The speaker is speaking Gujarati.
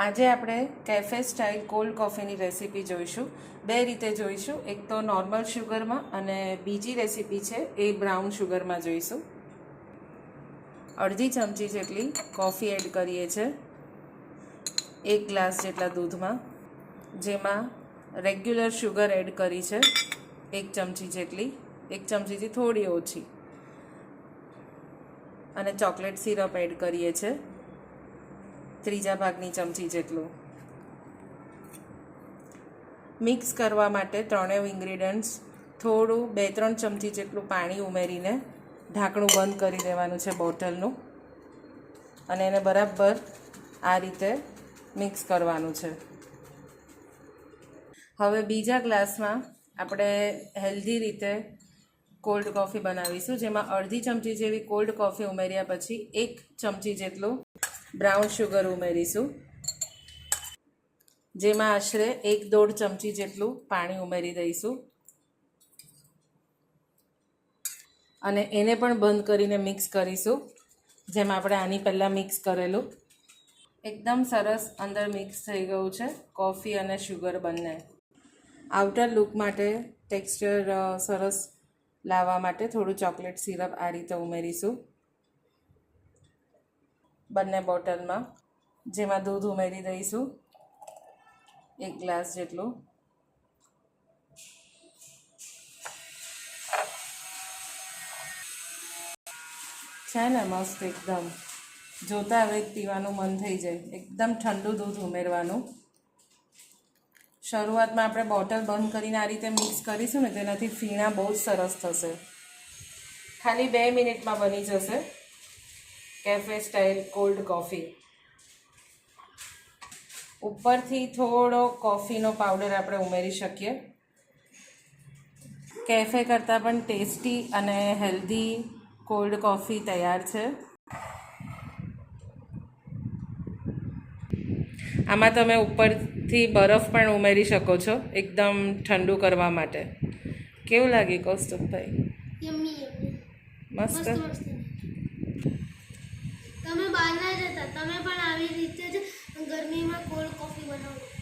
આજે આપણે કેફે સ્ટાઇલ કોલ્ડ કોફીની રેસીપી જોઈશું. બે રીતે જોઈશું. એક તો નોર્મલ શુગરમાં અને બીજી રેસીપી છે એ બ્રાઉન શુગરમાં જોઈશું. અડધી ચમચી જેટલી કોફી એડ કરીએ છીએ એક ગ્લાસ જેટલા દૂધમાં. જેમાં રેગ્યુલર શુગર એડ કરી છે. એક ચમચી જેટલી. એક ચમચીથી થોડી ઓછી. અને ચોકલેટ સિરપ એડ કરીએ છીએ ત્રીજા ભાગની ચમચી જેટલું. મિક્સ કરવા માટે ત્રણેય ઇન્ગ્રીડિયન્ટ્સ, થોડું, બે, ત્રણ ચમચી જેટલું પાણી ઉમેરીને ઢાંકણું બંધ કરી દેવાનું છે બોટલનું. અને એને બરાબર આ રીતે મિક્સ કરવાનું છે. હવે બીજા ગ્લાસમાં આપણે હેલ્ધી રીતે કોલ્ડ કોફી બનાવીશું, જેમાં અડધી ચમચી જેવી કોલ્ડ કોફી ઉમેર્યા પછી એક ચમચી જેટલું બ્રાઉન શુગર ઉમેરીશું. જેમાં આશરે એક દોઢ ચમચી જેટલું પાણી ઉમેરી દઈશું. અને એને પણ બંધ કરીને મિક્સ કરીશું. જેમ આપણે આની પહેલાં મિક્સ કરેલું. એકદમ સરસ અંદર મિક્સ થઈ ગયું છે કોફી અને શુગર બંને. આઉટર લુક માટે ટેક્સચર સરસ લાવવા માટે થોડું ચોકલેટ સિરપ આ રીતે ઉમેરીશું. બંને બોટલમાં, જેમાં દૂધ ઉમેરી દઈશું, એક ગ્લાસ જેટલું. છે ને મસ્ત એકદમ. જોતા હવે પીવાનું મન થઈ જાય. એકદમ ઠંડુ દૂધ ઉમેરવાનું. શરૂઆતમાં આપણે બોટલ બંધ કરીને આ રીતે મિક્સ કરીશું ને, તેનાથી ફીણા બહુ જ સરસ થશે. ખાલી બે મિનિટમાં બની જશે. કેફે સ્ટાઇલ કોલ્ડ કોફી ઉપરથી થોડો કોફીનો પાવડર આપણે ઉમેરી શકીએ. કેફે કરતાં પણ ટેસ્ટી અને હેલ્ધી કોલ્ડ કોફી તૈયાર છે. આમાં તમે ઉપરથી બરફ પણ ઉમેરી શકો છો એકદમ ઠંડુ કરવા માટે. કેવું લાગે કૌસ્તુભભાઈ? મસ્ત. તમે બહાર ના જતા તમે પણ આવી રીતે જ ગરમીમાં કોલ્ડ કોફી બનાવો.